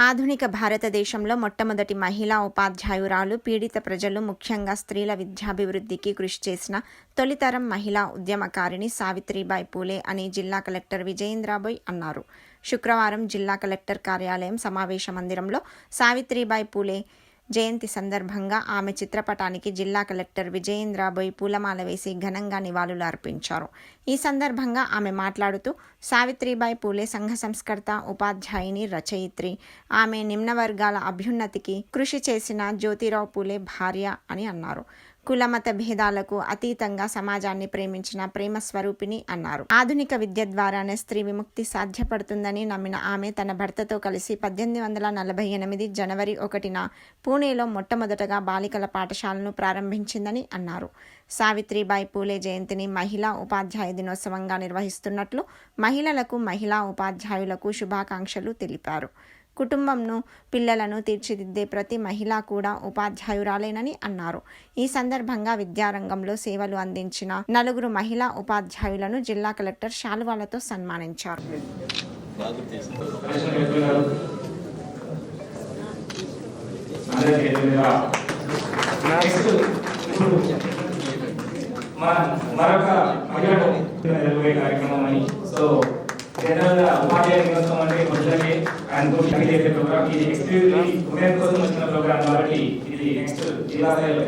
ఆధునిక భారతదేశంలో మొట్టమొదటి మహిళా ఉపాధ్యాయురాలు పీడిత ప్రజలు ముఖ్యంగా స్త్రీల విద్యాభివృద్ధికి కృషి చేసిన తొలితరం మహిళా ఉద్యమకారిణి సావిత్రిబాయి పూలే అని జిల్లా కలెక్టర్ విజయేంద్రాబోయ్ అన్నారు. శుక్రవారం జిల్లా కలెక్టర్ కార్యాలయం సమావేశ మందిరంలో సావిత్రిబాయి పూలే జయంతి సందర్భంగా ఆమె చిత్రపటానికి జిల్లా కలెక్టర్ విజయేంద్రాబోయ్ పూలమాల వేసి ఘనంగా నివాళులు అర్పించారు. ఈ సందర్భంగా ఆమె మాట్లాడుతూ సావిత్రిబాయి పూలే సంఘ సంస్కర్త ఉపాధ్యాయుని రచయిత్రి. ఆమె నిమ్న వర్గాల అభ్యున్నతికి కృషి చేసిన జ్యోతిరావు పూలే భార్య అని అన్నారు. కులమత భేదాలకు అతీతంగా సమాజాన్ని ప్రేమించిన ప్రేమ స్వరూపిణి అన్నారు. ఆధునిక విద్య ద్వారానే స్త్రీ విముక్తి సాధ్యపడుతుందని నమ్మిన ఆమె తన భర్తతో కలిసి పద్దెనిమిది వందల నలభై ఎనిమిది జనవరి ఒకటిన పూణేలో మొట్టమొదటగా బాలికల పాఠశాలను ప్రారంభించిందని అన్నారు. సావిత్రిబాయి పూలే జయంతిని మహిళా ఉపాధ్యాయ దినోత్సవంగా నిర్వహిస్తున్నట్లు మహిళలకు మహిళా ఉపాధ్యాయులకు శుభాకాంక్షలు తెలిపారు. కుటుంబంను పిల్లలను తీర్చిదిద్దే ప్రతి మహిళ కూడా ఉపాధ్యాయురాలేనని అన్నారు. ఈ సందర్భంగా విద్యారంగంలో సేవలు అందించిన నలుగురు మహిళా ఉపాధ్యాయులను జిల్లా కలెక్టర్ శాలువాలతో సన్మానించారు. మరొక కార్యక్రమం అని సో అండ్ గురించి చేసే ప్రోగ్రామ్ ఇది ఎక్స్క్లూజివ్లీ ఉమెన్ కోసం వచ్చిన ప్రోగ్రామ్ కాబట్టి ఇది నెక్స్ట్ జిల్లా స్థాయిలో